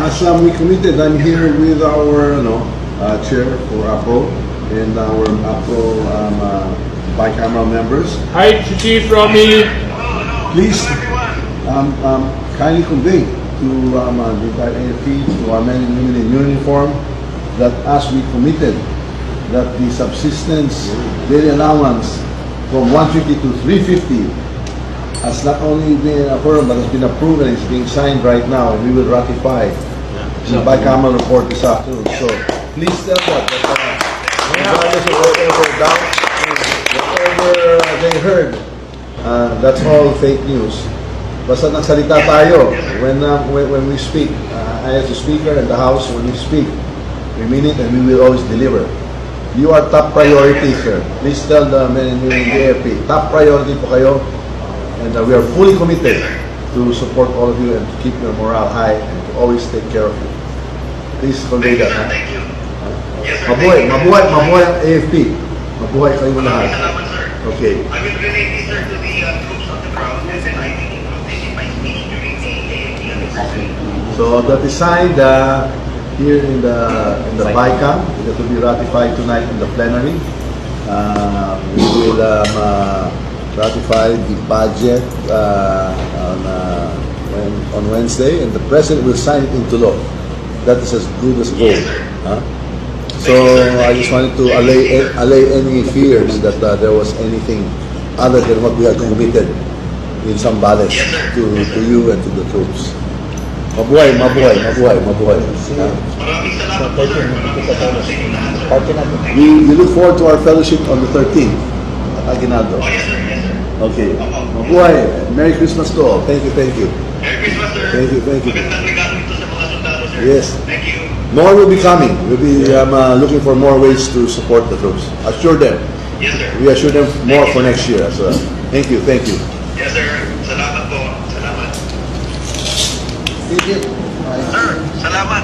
as um, we committed, I'm here with our you know, uh, chair for APRO and our APRO um, uh, bicameral members. Hi, Chief Romy. Please um, um, kindly convey to um, uh, the entire AFP, to our men and women in uniform, that as we committed, that the subsistence daily allowance from 150 to 350 has not only been affirmed but has been approved and is being signed right now, and we will ratify the bicameral report this afternoon. So please tell that, that uh, regardless of whatever doubt, whatever uh, they heard, uh, that's all fake news. Basta nagsalita tayo when, uh, when, when we speak. Uh, I as a speaker in the House, when we speak, we mean it and we will always deliver. You are top priority, sir. Please tell the men and in the AFP, top priority po kayo. And uh, we are fully committed to support all of you and to keep your morale high and to always take care of you. Please convey that. ha? Thank you. Yes, sir. Mabuhay, Thank you. mabuhay, mabuhay ang AFP. Mabuhay kayo Maraming lahat. salamat, sir. Okay. I will relay this, sir, to the uh, troops on the ground, and then I will include this in my speech during the anniversary. So that is signed uh, here in the in the BICAM. It will be ratified tonight in the plenary. Uh, we will um, uh, ratify the budget uh, on, uh, when, on Wednesday, and the president will sign it into law. That is as good as gold. Yes, sir. huh? So I just wanted to allay, allay any fears that uh, there was anything other than what we had committed in some balance Yes, sir. to, to you and to the troops. Mabuhay, mabuhay, mabuhay, mabuhay. huh? Maraming salamat po, sir. Maraming salamat sa inyo lahat, sir. We, we look forward to our fellowship on the 13th at Aguinaldo. Oh, yes, sir. Yes, sir. Okay. Mabuhay. Merry Christmas to all. Thank you, thank you. Merry Christmas, sir. Thank you, thank you. Magandang regalo ito sa mga sundalo, sir. Yes. Thank you. More will be coming. We'll be um, uh, looking for more ways to support the troops. Assure them. Yes, sir. We assure them more for next year as well. Thank you, thank you. Yes, sir. Salamat po. Salamat. Thank you. Sir, salamat.